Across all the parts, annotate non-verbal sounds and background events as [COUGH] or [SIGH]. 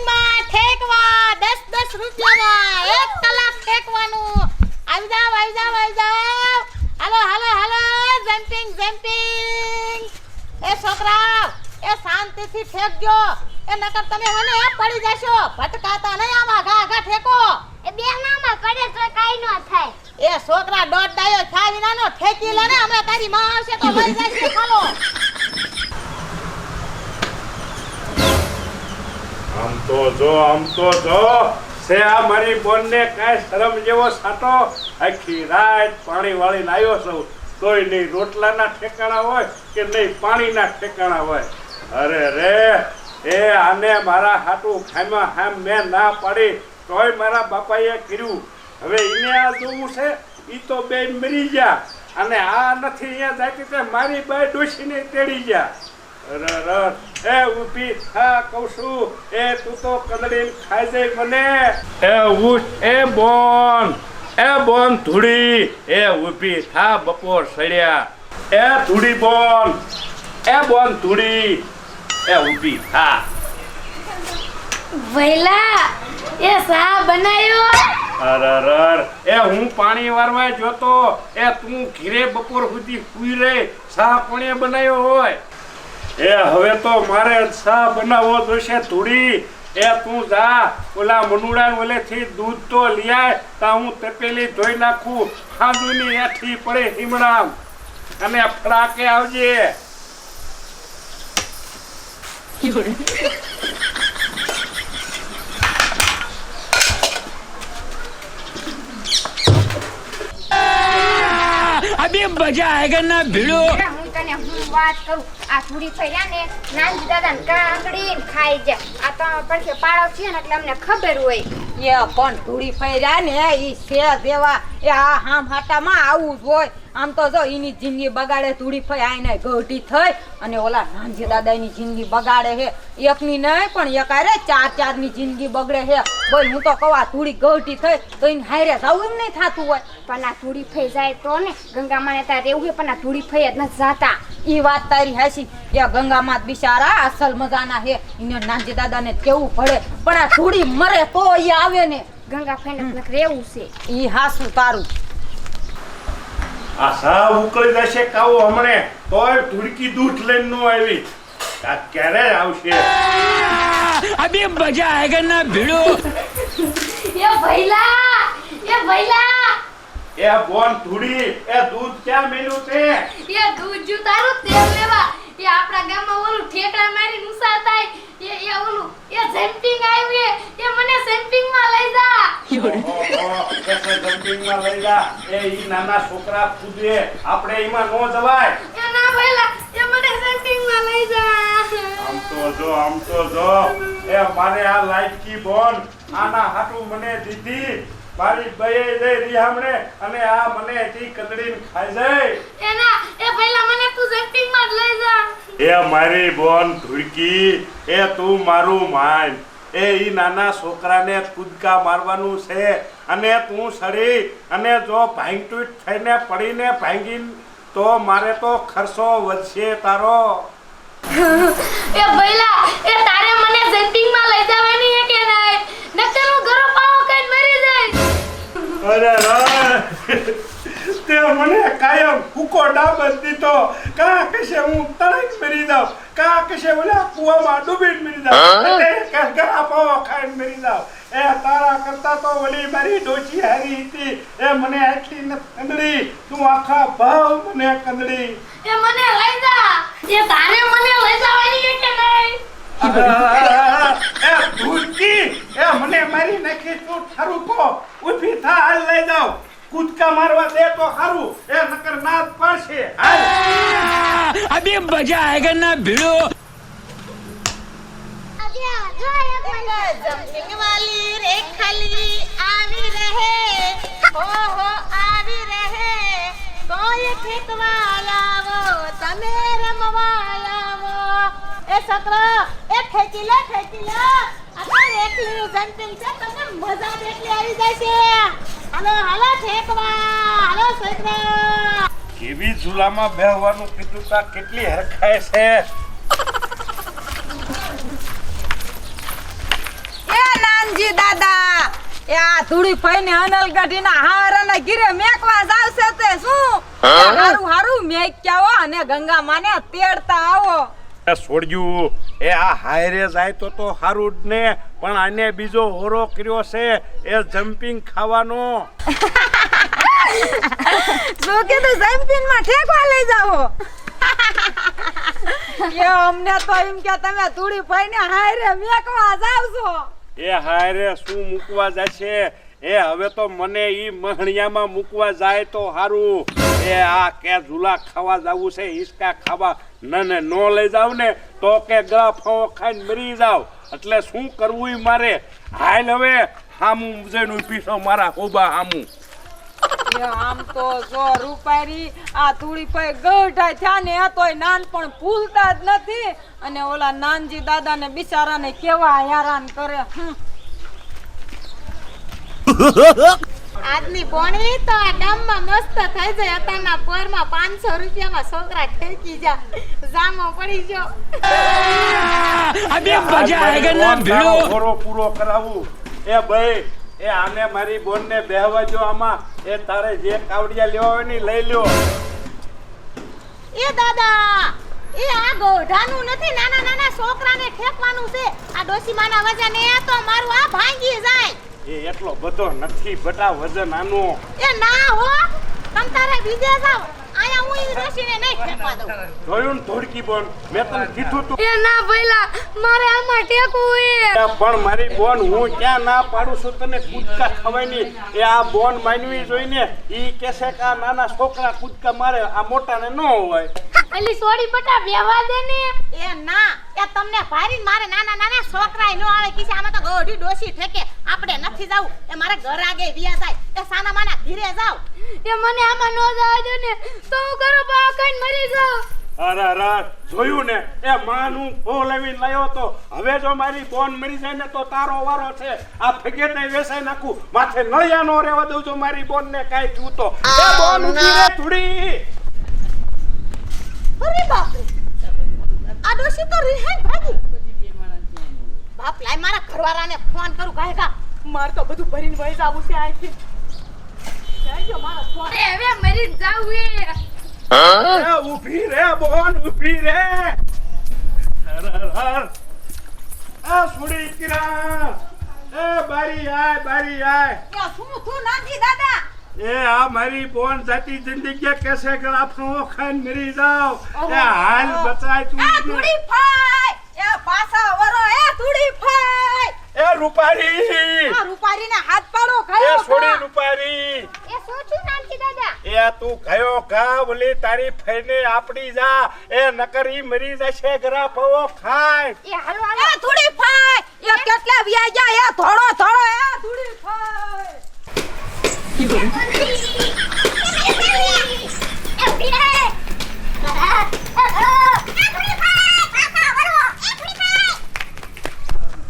જમ્પિંગમાં ઠેકવા દસ દસ રૂપિયામાં એક કલાક ઠેકવાનું. આવી જાવ આવી જાવ આવી જાવ. હાલો હાલો હાલો. જમ્પિંગ જમ્પિંગ એ છોકરા એ શાંતિથી ઠેકજો. એ નકર તમે હને પડી જશો. ભટકાતા નહીં આમાં. ઘા ઘા ઠેકો. એ બે નામાં પડે તો કાઈ ન થાય. એ છોકરા દોડ ડાયો થાય વિનાનો ઠેકી લે ને. હમણાં તારી માં આવશે તો લઈ જશે. ચાલો આમ તો જો, આમ તો જો. છે આ મારી બોનને કાંઈ શરમ જેવો સાટો આખી રાત પાણી વાળીને આવ્યો છું. તોય નહીં રોટલાના ઠેકાણા હોય કે નહીં પાણીના ઠેકાણા હોય. અરે રે, એ આને મારા હાટું ખાઈમાં હામ મેં ના પાડી. તોય મારા બાપાએ કર્યું. હવે એને આ જોવું છે? એ તો બે મરી ગયા. અને આ નથી અહીંયા જાય કે મારી બાય ડોસીને તેડી ગયા. એ ઊભી થા કહું છું એ તું તો કદડીને ખાઈ જાય મને. એ ઉઠ એ બોન એ બોન ધૂળી. એ ઊભી થા બપોર સડ્યા. એ ધૂળી બોન એ બોન ધૂળી. એ ઊભી થા. વૈલા એ સા બનાયો? અરે અરે, એ હું પાણી વારવા જોતો. એ તું ઘીરે બપોર સુધી સુઈ રે સા કોણે બનાવ્યો હોય? એ હવે તો મારે સા બનાવો જોશે ધૂળી. એ તું જા. ઓલા મનુડા ઓલેથી દૂધ તો લિયાય તા હું તપેલી ધોઈ નાખું. ખાંદુની એઠી પડે હિમણામ. અને ફડાકે આવજે. અભી મજા આયગા ના ભીડો. હું તને હું વાત કરું. આ થોડી ફર્યા ને નાનજી દાદા ને કાંકડી ખાઈ જાય આ તો પડખે પાડો છે ને એટલે અમને ખબર હોય. એ પણ ધૂળી ફર્યા ને એ છે જેવા એ આ હામ હાટામાં આવું જ હોય. આમ તો જો એની જિંદગી બગાડે ધૂળી ફઈ આઈને ગઢી થઈ અને ઓલા નાનજી દાદાની જિંદગી બગાડે હે એકની નહીં પણ એક હારે ચાર ચારની જિંદગી બગડે હે બોલ હું તો કહું આ ધૂળી ગઢી થઈ તો એને હારે જવું એમ નહીં થતું હોય. પણ આ ધૂળી ફઈ જાય તો ને ગંગા માને ત્યાં રહેવું પણ આ ધૂળી ફઈ જ નથી જાતા. એ વાત તારી હાસી પછી એ ગંગામાં બિચારા અસલ મજાના હે એને નાનજી દાદાને કેવું પડે? પણ આ થોડી મરે તો એ આવે ને. ગંગા ફેંડક રેવું છે. ઈ હાસું તારું. આ સા ઉકળી જશે કાવો હમણે. તોય ધુડકી દૂધ લઈને નો આવી. આ ક્યારે આવશે? અબે મજા આયગા ના ભીડો? એ ભૈલા! એ ભૈલા! એ બોન ધૂડી એ દૂધ ક્યાં મેલ્યું છે એ દૂધ જુ તારું તેલ લેવા. એ આપણા ગામમાં ઓલું ઠેકડા મારી નુસા થાય એ એ ઓલું એ જમ્પિંગ આવ્યું એ મને જમ્પિંગમાં લઈ જા. ઓહો, કસે લઈ જા એ ઈ નાના છોકરા કૂદે આપણે એમાં નો જવાય એ ના ભઈલા એ મને જમ્પિંગમાં લઈ જા. આમ તો જો આમ તો જો. એ મારે આ લાઈટકી બોન આના હાટુ મને દીધી. મારી બયે જઈ રીહામણે અને આ મને તી કદડીને ખાઈ જાય. એના એ ભૈલા મને તું જમ્પિંગમાં જ લઈ જા એ મારી બોન ધુડકી એ તું મારું માન. એ ઈ નાના છોકરાને કૂદકા મારવાનું છે અને તું સરી અને જો ભાંગતૂટ થઈને પડીને ભાંગી તો મારે તો ખર્ચો વધશે તારો. એ ભૈલા એ તારે મને જમ્પિંગમાં લઈ જવાની છે કે નહીં? નકર હું ઘરો પાવો કઈ મરી જઈશ અરે રે તે મને કાયમ ફૂકો ડાબસ દીધો કા કશે હું તરત મરી જાઉં. કા કશે ઓલા કૂવામાં ડૂબીને મરી જાઉં. કે ગળા પાવો ખાઈને મરી જાઉં. એ તારા કરતા તો ઓલી મારી ડોચી હારી હતી. એ મને આખી ન કંદડી. તું આખા ભાવ મને કંદડી. એ મને લઈ જા. એ તારે મને લઈ જવાની છે કે નહીં? એ ભૂલકી એ મને મારી નાખી તું થારું કો ઊભી થા હાલ લઈ જાઉં. કૂદકા મારવા દે તો સારું એ નકર ના પડશે અબે મજા આયેગા ના ભીડો જમપિંગ વાલી રેખાલી આવી રહે હો હો આવી રહે તોય ખેતવા લાવો તમે રમવા લાવો એ સકરા એ ખેંચી લે ખેંચી લે આ તો એકલી જમ્પિંગ છે તમને મજા એટલી આવી જાય છે. હાલો હાલો ઠેકવા. હાલો છોકરા કેવી ઝુલામાં બેહવાનું કીધું તા કેટલી હરખાય છે. નાનજી દાદા એ આ ધૂળી ફઈને અનલ ગાડીના હારાના ગીરે મેકવા જાવશે તે શું? હારું હારું મેક્યાવો અને ગંગા માને તેડતા આવો. છોડ્યું. એ આ હાયરે જાય તો તો સારું જ ને પણ આને બીજો હોરો કર્યો છે એ જમ્પિંગ ખાવાનો. જો કે તો જમ્પિંગમાં ઠેકવા લઈ જાવો કે અમને તો એમ કે તમે ધૂળી ફઈને હાયરે મેકવા જાવશો એ હાયરે શું મૂકવા જશે? એ હવે તો મને ઈ મહણિયામાં મૂકવા જાય તો સારું એ આ કે ઝુલા ખાવા જવું છે હિસકા ખાવા. ન ને નો લઈ જાવ ને તો કે ગળા ફાવો ખાઈને મરી જાવ. એટલે શું કરવું મારે? હાલ હવે હામું જઈને પીસો મારા હોબા હામું. આમ તો જો રૂપારી આ ધૂળી પૈ ગઢા થયા ને તોય નાનપણ ભૂલતા જ નથી. અને ઓલા નાનજી દાદા ને બિચારા ને કેવા હેરાન કરે. [LAUGHS] આજની પોણી તો આ ગામમાં મસ્ત થઈ જાય. અતારના પોરમાં પાંચસો રૂપિયામાં છોકરા ઠેકી જા. જામો પડી જો અબે પૂરો કરાવું. એ ભાઈ એ આને મારી બોનને બેહવા જો આમાં. એ તારે જે કાવડિયા લેવા હોય ને લઈ લ્યો. એ દાદા એ આ ગોઢાનું નથી નાના નાના છોકરાને ઠેકવાનું છે. આ ડોસી માના વજાને તો મારું આ ભાંગી જાય. એ એટલો બધો નથી બટા વજન આનો. એ ના હો તમ તારે બીજે જાવ આયા હું ઈ ડોસીને નહીં ફેંકવા દઉં. જોયું ને ધોડકી બોન? મેં તને કીધું તું. એ ના ભઈલા મારે આમાં ટેકવું એ પણ મારી બોન હું ક્યાં ના પાડું છું તને કૂદકા ખવાયની? એ આ બોન માનવી જોઈને ઈ કેસે કે આ નાના છોકરા કૂદકા મારે આ મોટાને ન હોય. અલી સોરી બટા બેવા દે ને. એ ના એ તમને ભારી મારે નાના નાના છોકરાય નો આવે કીસે આમાં તો ગોઢી ડોસી ઠેકે. આપણે નથી જાવું. એ મારે ઘર આગે વિયા જાય એ સાના માના ધીરે જાવ. એ મને આમાં નો જવા દે ને તો હું ઘરો બા કઈ મરી જાઉં. અરે અરે જોયું ને? એ માનું ફો લાવીને લાયો તો. હવે જો મારી બોન મરી જાય ને તો તારો વારો છે. આ ફગેતે વેસાઈ નાખું. માથે નળિયા નો રેવા દઉં છું મારી બોન ને કાઈ જૂતો. એ બોન ઉઠી રે થોડી. અરે બાપ રે આ ડોસી તો રીહાઈ ભાગી. બાપ લાય મારા ઘરવાળાને ફોન કરું કાય કા માર તો બધું ભરીને વહી જાવું છે અહીંથી. જાજો મારો ફોન. એ હવે મરી જાવું એ. હા? ઊભી રે બોન ઊભી રે. અરે અરે આ સુડી કિરા એ બારી આય બારી આય. એ શું તું નાજી દાદા. એ આ મારી બોન જાતી જિંદગી કેસે ગળાફો ખાન મરી જાવ એ હાલ બચાય તું એ ધૂળી ફાય! એ પાછા વરો એ ધૂળી ફાય! એ રૂપારી. આ રૂપારીને હાથ પાડો એ ખાયો છોડી રૂપારી. એ સોચું છું નાનકી દાદા? એ તું ગયો કા બોલી તારી ફઈને આપડી જા. એ નકરી મરી જશે ગળાફો ખાય. એ હાલો. એ ધૂળી ફાઈ એ કેટલા વ્યા ગયા એ ધોળો ધોળો એ ધૂળી ફાઈ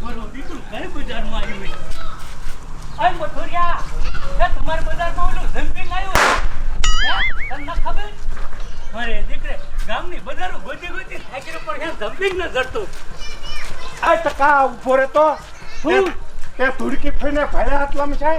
બોલો દીકરું કઈ બજારમાં આવ્યું હોય? અય મથુરિયા, એ તમારા બજારમાં ઓલું ખબર? મારે દીકરે, ગામની બજારો ગોતી ગોતી થાકી પણ જમ્પિંગ ન જડતું. આ ટકા ઊભો રે તો શું? તે ધુડકી ફઈને ભાયા હાથલામાં છે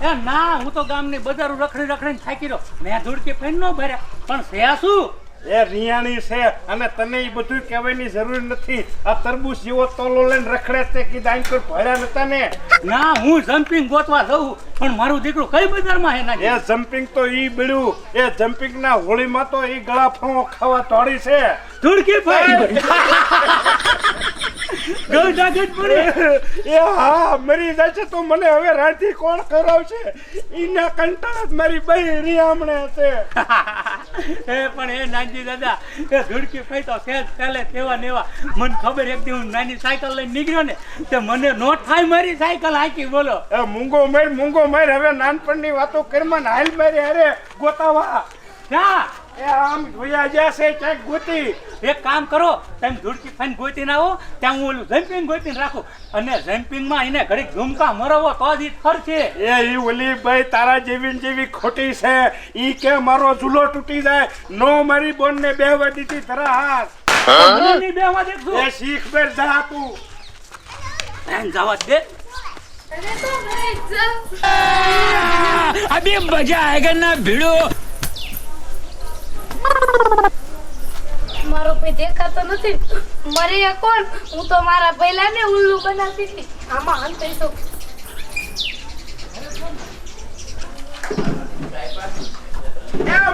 એ ના હું તો ગામની બજારો રખડી રખડીને થાકી રહ્યો મેં ધુડકી ફેન ન ભર્યા પણ છે શું એ રિયાણી છે અને તને એ બધું કહેવાની જરૂર નથી. આ તરબૂચ જેવો તોલો લઈને રખડે તે કીધા અહીં કોઈ ભર્યા નતા ને ના હું જમ્પિંગ ગોતવા જઉં પણ મારું દીકરું કઈ બજારમાં હે એ ના જમ્પિંગ તો ઈ બળ્યું એ જમ્પિંગ ના હોળીમાં તો ઈ ગળા ફાંવો ખાવા તોડી છે. ધુડકી ફેન ગળ જાગત પડી. [LAUGHS] એ હા મરી જાય તો મને હવે રાતી કોણ કરાવશે? ઈના કંટાળ મારી બઈ રિયામણે છે. [LAUGHS] એ પણ એ નાનજી દાદા એ ધૂળકી ફઈ તો સહેજ પહેલે તેવા નેવા મને ખબર એક દી હું નાની સાયકલ લઈને નીકળ્યો ને તે મને નો થાય મારી સાયકલ હાકી બોલો. એ મૂંગો માર મૂંગો માર હવે નાનપણની વાતો કરમાં હાલ મારી અરે ગોતાવા. ના આમ જોયા જશે ક્યાંક ગોતી. એક કામ કરો તેમ ધૂળકી ફાઈન ગોતીને આવો ત્યાં હું જમ્પિંગ ગોતીને રાખું. અને જમ્પિંગમાં એને ઘડીક ઝુમકા મરવો તો જ ફરશે એ ઈ ઓલી ભાઈ તારા જેવી જેવી ખોટી છે. ઈ કે મારો ઝૂલો તૂટી જાય. નો મારી બોનને બેહવા દીધી ધરા હાસ બેહવા દેખજો એ શીખ બેર જા તું. એમ જવા દે. અરે તો અબે મજા આયેગા ના ભીડો. કોઈ દેખાતો નથી. મરે કોણ? હું તો મારા પહેલાને ઉલ્લુ બનાવી હતી. આમાં અંત તો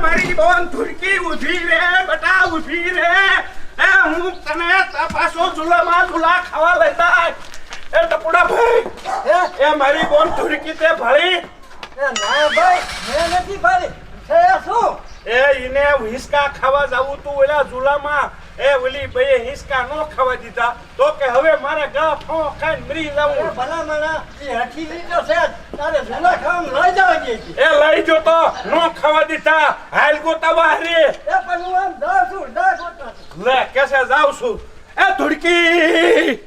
મારી બોન થુરકી ઊભી રે બટા ઊભી રે. એ હું તને તપાસો ઝુલામાં ઝુલા ખાવા લેતા. એ ટપુડા ભાઈ એ મારી બોન થુરકી તે ભળી. એ ના ભાઈ મેં નથી ભળી છે શું? ઈને હિસકા ખાવા જાવું તું ઓલા ઝુલામાં. એ ઓલી ભાઈએ હિસકા નો ખાવા દીધા. તો કે હવે મારે ગા ફો ખાઈને મરી જાવું એ લઈ જો તો નો ખાવા દીધા. હાલ ગોતા. બહારે લે કેસે જાવ છું. એ ધુડકી.